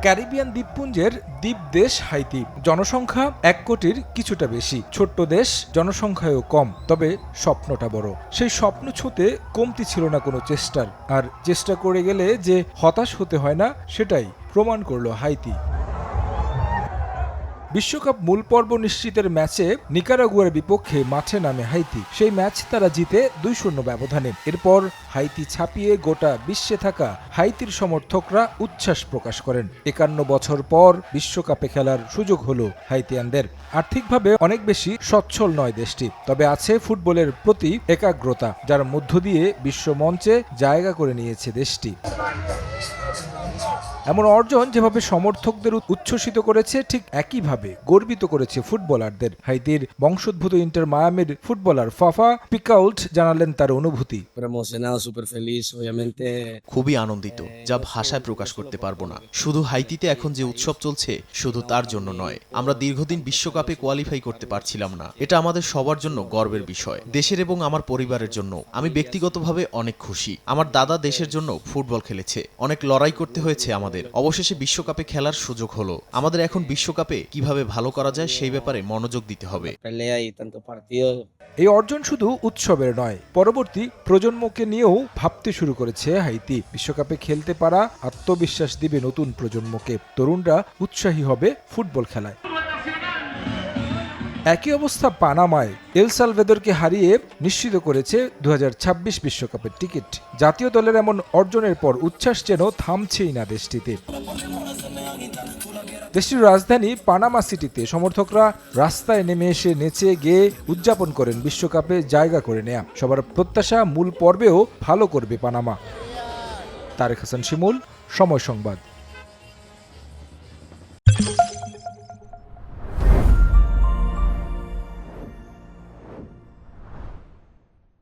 Caribbean দ্বীপপুঞ্জের দ্বীপ দেশ হাইতি। জনসংখ্যা এক কোটির কিছুটা বেশি। ছোট্ট দেশ, জনসংখ্যায়ও কম, তবে স্বপ্নটা বড়। সেই স্বপ্ন ছুঁতে কমতি ছিল না কোনো চেষ্টার। আর চেষ্টা করে গেলে যে হতাশ হতে হয় না, সেটাই প্রমাণ করল হাইতি। বিশ্বকাপ মূল পর্ব নিশ্চিতের ম্যাচে নিকারাগুয়ার বিপক্ষে মাঠে নামে হাইতি। সেই ম্যাচ তারা জিতে দুই শূন্য ব্যবধানে। এরপর হাইতি ছাপিয়ে গোটা বিশ্বে থাকা হাইতির সমর্থকরা উচ্ছ্বাস প্রকাশ করেন। একান্ন বছর পর বিশ্বকাপে খেলার সুযোগ হলো হাইতিয়ানদের। আর্থিকভাবে অনেক বেশি সচ্ছল নয় দেশটি, তবে আছে ফুটবলের প্রতি একাগ্রতা, যার মধ্য দিয়ে বিশ্ব মঞ্চে জায়গা করে নিয়েছে দেশটি। এমন অর্জন যেভাবে সমর্থকদের উচ্ছ্বসিত করেছে, ঠিক একইভাবে গর্বিত করেছে ফুটবলারদের। হাইতির বংশোদ্ভূত ইন্টার মায়ামির ফুটবলার ফাফা পিকাউল্ট জানালেন তার অনুভূতি. খুবই আনন্দিত যা ভাষায় প্রকাশ করতে পারব না। শুধু হাইতিতে এখন যে উৎসব চলছে শুধু তার জন্য নয় আমরা দীর্ঘদিন বিশ্বকাপে কোয়ালিফাই করতে পারছিলাম না। এটা আমাদের সবার জন্য গর্বের বিষয়। দেশের এবং আমার পরিবারের জন্য আমি ব্যক্তিগতভাবে অনেক খুশি। আমার দাদা দেশের জন্য ফুটবল খেলেছে। অনেক লড়াই করতে হয়েছে আমাদের। অবশেষে বিশ্বকাপে খেলার সুযোগ হলো। আমাদের এখন বিশ্বকাপে কীভাবে ভালো করা যায় সেই ব্যাপারে মনোযোগ দিতে হবে. এই অর্জন শুধু উৎসবের নয় পরবর্তী প্রজন্মকে নিয়েও ভাবতে শুরু করেছে হাইতি। বিশ্বকাপে খেলতে পারা আত্মবিশ্বাস দিবে নতুন প্রজন্মকে। তরুণরা উৎসাহী হবে ফুটবল খেলায়। একই অবস্থা পানামায় এল সালভেদরকে হারিয়ে নিশ্চিত করেছে দু বিশ্বকাপের টিকিট। জাতীয় দলের এমন অর্জনের পর উচ্ছ্বাস যেন থামছেই না দেশটিতে। দেশটির রাজধানী পানামা সিটিতে সমর্থকরা রাস্তায় নেমে এসে নেচে গেয়ে উদযাপন করেন বিশ্বকাপে জায়গা করে নেয়া। সবার প্রত্যাশা মূল পর্বেও ভালো করবে পানামা। তারেক হাসান শিমুল, সময় সংবাদ।